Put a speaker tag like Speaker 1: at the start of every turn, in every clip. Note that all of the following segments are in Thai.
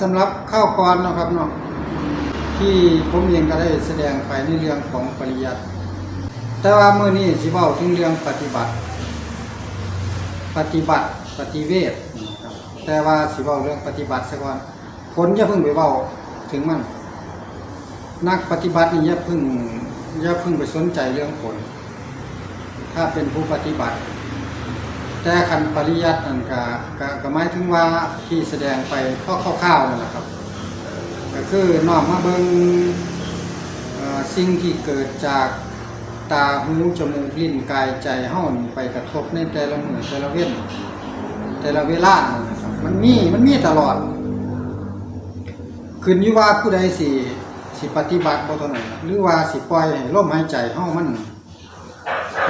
Speaker 1: สำหรับข้าวกรนะครับเนาะที่ผมเองก็ได้แสดงไปในเรื่องของปริยัติแต่ว่าเมื้อนี้สิเว้าถึงเรื่องปฏิบัติ ปฏิบัติปฏิเวทแต่ว่าสิเว้าเรื่องปฏิบัติซะก่อนคนอย่าเพิ่งไปเว้าถึงมัน นักปฏิบัตินี่อย่าเพิ่งอย่าเพิ่งไปสนใจเรื่องผล ถ้าเป็นผู้ปฏิบัติ แต่คันปริยัตินั่นก็ก็ก็หมายถึงว่าที่แสดงไปข้อคร่าวๆนั่นแหละครับ ก็คือนอมมาเบิ่งเอ่อสิ่งที่เกิดจากตาหูจมูกลิ้นกายใจเฮานี่ไปกระทบในแต่ละมื้อแต่ละเว้นแต่ละเวลานั่นนะครับมันมีมันมีตลอด ขึ้นอยู่ว่าผู้ใดสิสิปฏิบัติบ่เท่านั้นหรือว่าสิปล่อยให้ลมหายใจเฮามัน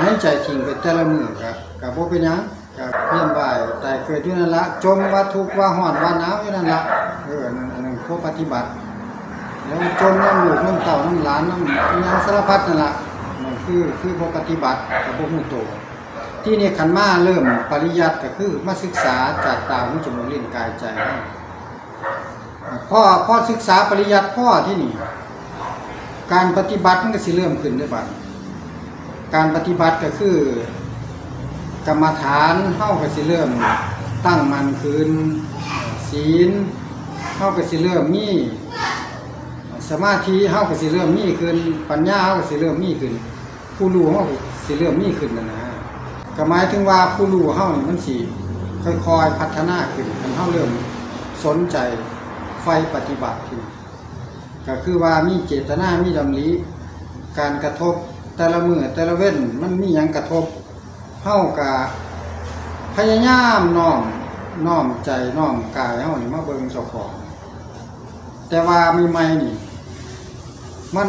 Speaker 1: หายใจทิ้งไปแต่ละมือก็ก็บ่เป็นหยัง ก็เพียนว่ายแต่เกิดอยู่นั่นละจมว่าทุกว่าร้อนว่าหนาวอยู่นั่นละเออนั่นอันนั้นผู้ปฏิบัติ แล้วจมน้ำลูกน้ำเต่าน้ำหลานน้ำยังสารพัดนั่นละนั่นคือคือผู้ปฏิบัติกับผู้หูโตที่นี่ขันมาเริ่มปริยัติก็คือมาศึกษาจากตาหูจมูกลิ้นกายใจพ่อพ่อศึกษาปริยัติพ่อที่นี่ การปฏิบัติมันก็สิเริ่มขึ้นได้บ้างการปฏิบัติก็คือ กรรมฐานเข้าก็สิเริ่ม ตั้งมันคืนศีลเข้าก็สิเริ่มมีสมาธิเข้าก็สิเริ่มมีขึ้นปัญญาเข้าก็สิเริ่มมีขึ้น ผู้รู้เข้าก็สิเริ่มมีขึ้นนะนะก็หมายถึงว่าผู้รู้เข้านี่มันสิค่อยๆพัฒนาขึ้นมันเข้าเริ่มสนใจไฟปฏิบัติขึ้นก็คือว่ามีเจตนามีดำริการกระทบแต่ละมือแต่ละเว้นมันมีหยังกระทบ เฮากะพยายามน้อมน้อมใจน้อมกายเฮานี่มาเบิ่งเจ้าของ แต่ว่ามีไม่นี่ มัน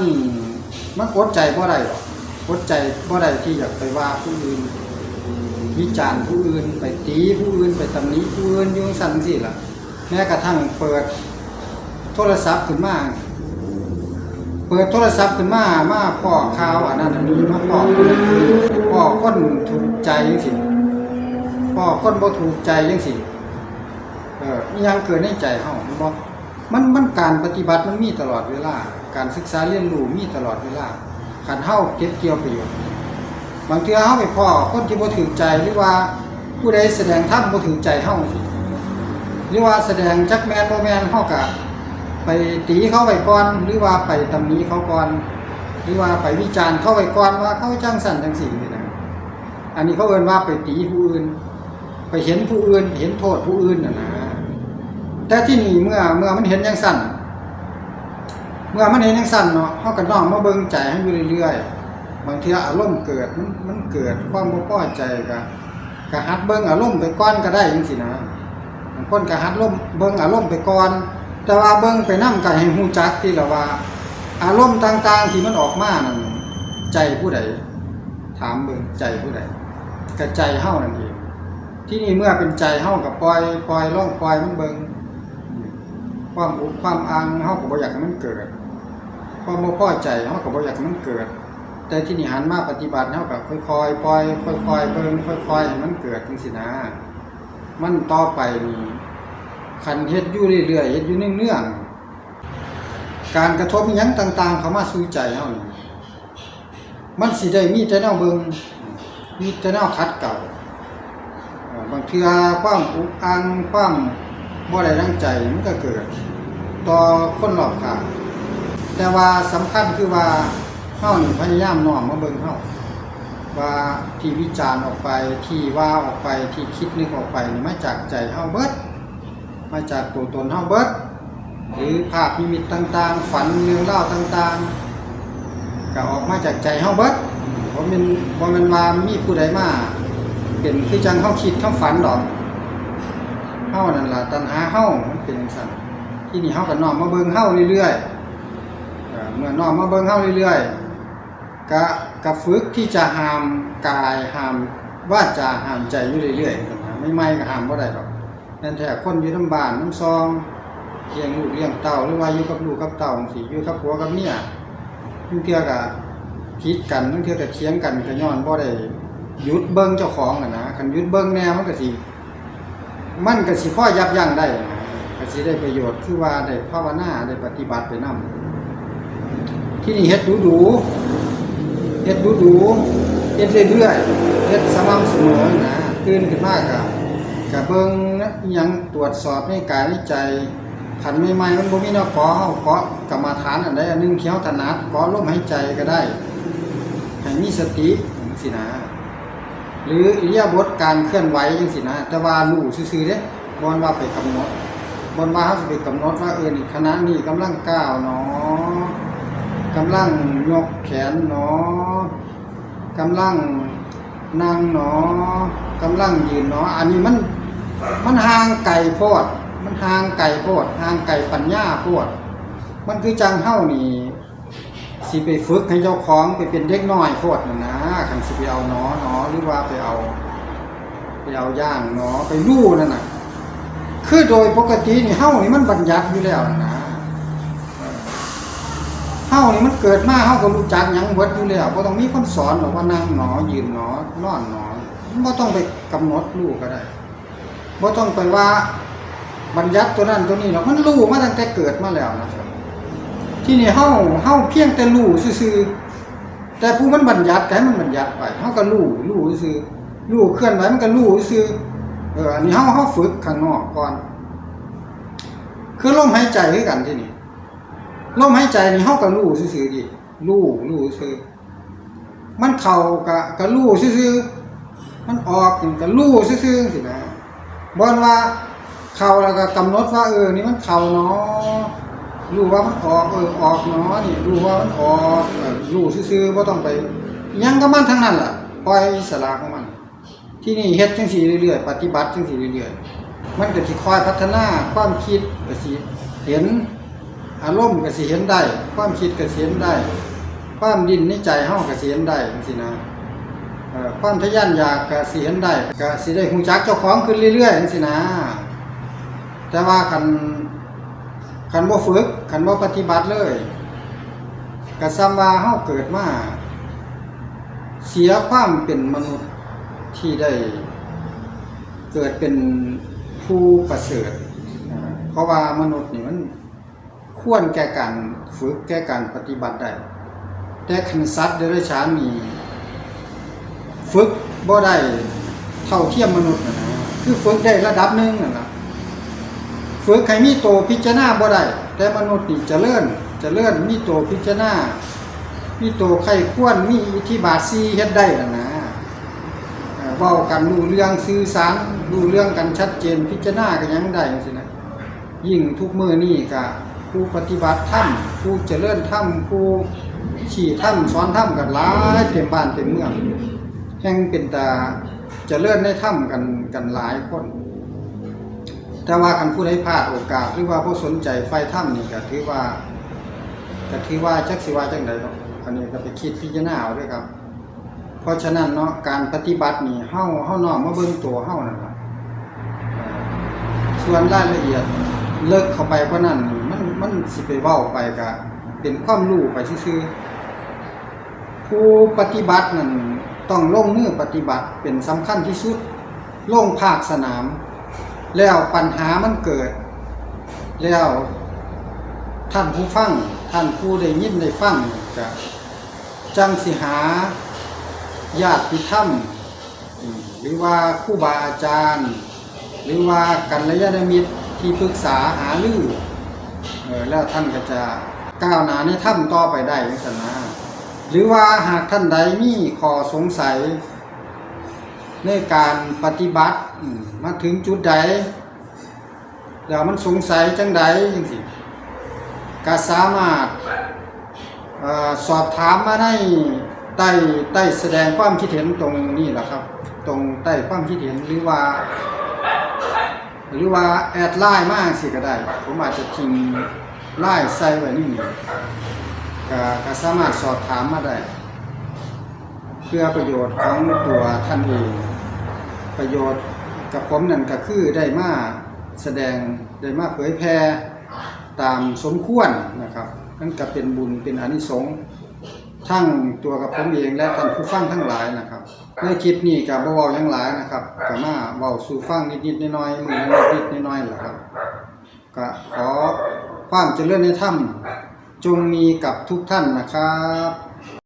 Speaker 1: มันอดใจบ่ได้หรอกอดใจบ่ได้ที่อยากไปว่าผู้อื่นวิจารณ์ผู้อื่นไปตีผู้อื่นไปตำหนิผู้อื่นยู่สั่นสิล่ะ แม้กระทั่งเปิดโทรศัพท์ขึ้นมาเปิดโทรศัพท์ขึ้นมามาพ่อข่าวอันนั้นอันนี้มาพ่อ พ่อคนถูกใจยังสิพ่อคนบ่ถูกใจยังสิเอออิหยังเกิดในใจเฮามันบ่มันมันการปฏิบัติมันมีตลอดเวลา การศึกษาเรียนรู้มีตลอดเวลาคันเฮาเก็บเกี่ยวประโยชน์บางเทื่อเฮาไปพ่อคนที่บ่ถูกใจหรือว่าผู้ใดแสดงธรรมบ่ถูกใจเฮาสิหรือว่าแสดงจักแม่นบ่แม่นเฮาก็ไปตีเขาไปก่อนหรือว่าไปตำหนี้เขาก่อนหรือว่าไปวิจารณ์เขาไปก่อนว่าเขาจังสั่นจังสิ่นี่นะ อันนี้เขาเอินว่าไปตีผู้อื่น ไปเห็นผู้อื่น เห็นโทษผู้อื่นน่ะนะแต่ที่นี่เมื่อเมื่อมันเห็นจังสั่นเมื่อมันเห็นจังสั่นเนาะเขาก็น้อมมาเบิ่งใจให้อยู่เรื่อยๆบางทีอารมณ์เกิดมันมันเกิดความบ่พอใจก็ก็หัดเบิ่งอารมณ์ไปก่อนก็ได้จังซี่นะบางคนก็หัดลมเบิ่งอารมณ์ไปก่อน แต่ว่าเบิ่งไปนำก็ให้ฮู้จักที่ละว่า อารมณ์ต่างๆที่มันออกมานั่นใจผู้ใด ถามเบิ่งใจผู้ใด ก็ใจเฮานั่นเอง ที่นี่เมื่อเป็นใจเฮาก็ปล่อยปล่อยล่องปล่อยมันเบิงความอุความอังเฮาก็บ่อยากให้มันเกิดความบ่พอใจเฮาก็บ่อยากให้มันเกิด แต่ที่นี่หันมาปฏิบัติเฮาก็ค่อยๆปล่อยค่อยๆเบิงค่อยๆให้มันเกิดจังซี่นะมันต่อไปนี่คันเฮ็ดอยู่เรื่อยๆเฮ็ดอยู่เนื่องๆการกระทบยังต่าง ๆ เข้ามาสู่ใจเฮานี่มันสิได้มีแต่แนวเบิง มีแต่แนวขัดเก่าบางเทือความอุกอังความบ่ได้ดังใจมันก็เกิด ต่อคนรอบข้าแต่ว่าสำคัญคือว่าเฮานี่พยายามน้อมมาเบิ่งเฮาว่าที่วิจารณ์ออกไปที่ว่าออกไปที่คิดนึกออกไปนี่มาจากใจเฮาเบิดมาจากตัวตนเฮาเบิดหรือภาพนิมิตต่างๆ ฝันเรื่องเล่าต่างๆก็ออกมาจากใจเฮาเบิด บ่แม่นบ่แม่นว่ามีผู้ใดมาเป็นคือจังเฮาคิดเฮาฝันดอกเฮานั่นล่ะตัณหาเฮามันเป็นจังซั่นที่นี่เฮาก็น้อมมาเบิ่งเฮาเรื่อยๆเอ่อเมื่อน้อมมาเบิ่งเฮาเรื่อยๆก็ก็ฝึกที่จะห้ามกายห้ามวาจาห้ามใจอยู่เรื่อยๆไม่ไม่ก็ห้ามบ่ได้ดอกนั่นแท้คนอยู่น้ำบ้านน้ำซองเลี้ยงลูกเลี้ยงเต่าหรือว่าอยู่กับลูกกับเต่าสิอยู่กับผัวกับเมียบางเทื่อก็ คิดกันบางเทื่อก็เถียงกันก็ย้อนบ่ได้ยุดเบิ่งเจ้าของอะนะคันยุดเบิ่งแนวมันก็สิมันก็สิพอยับยั้งได้ก็สิได้ประโยชน์คือว่าได้ภาวนาได้ปฏิบัติไปนํที่นี่เฮ็ดดูดูเฮ็ดดูดูเฮ็ดเรื่อยๆเฮ็ดสม่ำเสมอนะตื่นขึ้นมากะกะเบิ่งยังตรวจสอบในกายในใจขันใหม่ๆมันบ่มีแนวขอเฮาขอกรรมฐานอันใดอันนึงที่เฮาถนัดขอลมหายใจก็ได้ มีสติจังซี่นะหรืออิริยาบถการเคลื่อนไหวจังซี่นะแต่ว่ารู้ซื่อๆเด้บ่ว่าไปกำหนดบ่ว่าเฮาสิไปกำหนดว่าเออนี่ขณะนี้กำลังก้าวเนาะกำลังยกแขนเนาะกำลังนั่งเนาะกำลังยืนเนาะอันนี้มันมันห่างไกลโพดมันห่างไกลโพดห่างไกลปัญญาโพดมันคือจังเฮานี่ สิไปฝึกให้เจ้าของไปเป็นเด็กน้อยโพดนั่นนะคันสิไปเอาหนอหนอหรือว่าไปเอา ไปเอาย่างหนอไปลู่นั่นน่ะ คือโดยปกตินี่เฮานี่มันบัญญัติอยู่แล้วนะเออเฮานี่มันเกิดมาเฮาก็รู้จักยังเบิดอยู่แล้วบ่ต้องมีคนสอนหรอกว่านั่งหนอยืนหนอนอนหนอบ่ต้องไปกำหนดรู้ก็ได้บ่ต้องไปว่าบัญญัติตัวนั้นตัวนี้หรอกมันรู้มาตั้งแต่เกิดมาแล้วนะครับ ที่นี่เฮาเฮาเพียงแต่รู้ซื่อๆแต่ผู้มันบัญญัติก็ให้มันบัญญัติไปเฮาก็รู้รู้ซื่อรู้เคลื่อนไหวมันก็รู้ซื่อเอออันนี้เฮาเฮาฝึกข้างนอกก่อน คือลมหายใจคือกันที่นี่ลมหายใจนี่เฮาก็รู้ซื่อๆดิรู้รู้ซื่อมันเข้าก็ก็รู้ซื่อๆมันออกก็รู้ซื่อๆสินะบ่ว่าเข้าแล้วก็กำหนดว่าเออนี่มันเข้าเนาะ รู้ว่ามันออกเออออกเนาะนี่รู้ว่ามันออกเออรู้ซื่อๆบ่ต้องไปยังกับมันทั้งนั้นล่ะปล่อยอิสระของมัน ที่นี่เฮ็ดจังซี่เรื่อยๆปฏิบัติจังซี่เรื่อยๆมันก็สิคอยพัฒนาความคิดก็สิเห็นอารมณ์ก็สิเห็นได้ ความคิดก็สิเห็นได้ ความดิ้นในใจเฮาก็สิเห็นได้จังซี่นะความทะยานอยากก็สิเห็นได้ก็สิได้ฮู้จักเจ้าของขึ้นเรื่อยๆจังซี่นะ แต่ว่าคัน คันบ่ฝึกคันบ่ปฏิบัติเลยก็ซ้ำว่าเฮาเกิดมาเสียความเป็นมนุษย์ที่ได้เกิดเป็นผู้ประเสริฐเพราะว่ามนุษย์นี่มันควรแก่การฝึกแก่การปฏิบัติได้แต่คันสัตว์เดรัจฉานนี่ฝึกบ่ได้เท่าเทียมมนุษย์นะคือฝึกได้ระดับหนึ่งนะ ฝึกให้มีโตพิจารณาบ่ได้แต่มนุษย์นี่จะเลื่อนจะเลื่อนมีโตพิจารณามีโตไข้ควรมีอิทธิบาทซีเฮ็ดได้ล่ะนะเอ่อเว้ากันรู้เรื่องสื่อสารรู้เรื่องกันชัดเจนพิจารณากันยังได้จังซี่นะยิ่งทุกมื้อนี้ก็ผู้ปฏิบัติธรรมผู้เจริญธรรมผู้ชี้ธรรมสอนธรรมกันหลายเต็มบ้านเต็มเมืองแห่งเป็นตาเจริญในธรรมกันกันหลายคน แต่ว่าคันผู้ใดพลาดโอกาสหรือว่าผู้สนใจไฟถ้ำนี่ก็ถือว่าก็ถือว่าจักสิว่าจังไดเนาะอันนี้ก็ไปคิดพิจารณาเอาด้วยครับ เพราะฉะนั้นเนาะการปฏิบัตินี่เฮาเฮานอมมาเบิ่งตัวเฮานั่นล่ะเอ่อส่วนรายละเอียดเลิกเข้าไปกว่านั้นนี่มันมันสิไปเว้าไปก็เป็นความรู้ไปซื่อๆผู้ปฏิบัตินั่นต้องลงมือปฏิบัติเป็นสำคัญที่สุดลงภาคสนาม แล้วปัญหามันเกิด แล้วท่านผู้ฟังท่านผู้ได้ยินได้ฟังก็จังสิหาญาติธรรมหรือว่าครูบาอาจารย์ หรือว่ากัลยาณมิตรที่ปรึกษาหาลือออแล้วท่านก็จะก้าวหน้าในธรรมต่อไปได้จังซั่นนะหรือว่าหากท่านใดมีข้อสงสัย ในการปฏิบัติมาถึงจุดใดแล้วมันสงสัยจังใดจังสิก็สามารถอสอบถามมาได้ใต้ใต้แสดงความคิดเห็นตรงนี้แหละครับ ตรงใต้ความคิดเห็นหรือว่า หรือว่าแอดไลน์มากสิก็ได้ ผมอาจจะทิ้งไลน์ใส่ไว้นี่นี่ก็ก็สามารถสอบถามมาได้ เพื่อประโยชน์ของตัวท่านเอง ประโยชน์กับผมนั่นก็คือได้มาแสดงได้มาเผยแพร่ตามสมควรนะครับนั่นก็เป็นบุญเป็นอนิสงส์ทั้งตัวกับผมเองและท่านผู้ฟังทั้งหลายนะครับในคลิปนี้กับเบาๆหยังหลายนะครับก็มาเบาสู่ฟังนิดๆน้อยๆมือนิดๆน้อยๆแหละครับก็ขอความเจริญในธรรมจงมีกับทุกท่านนะครับ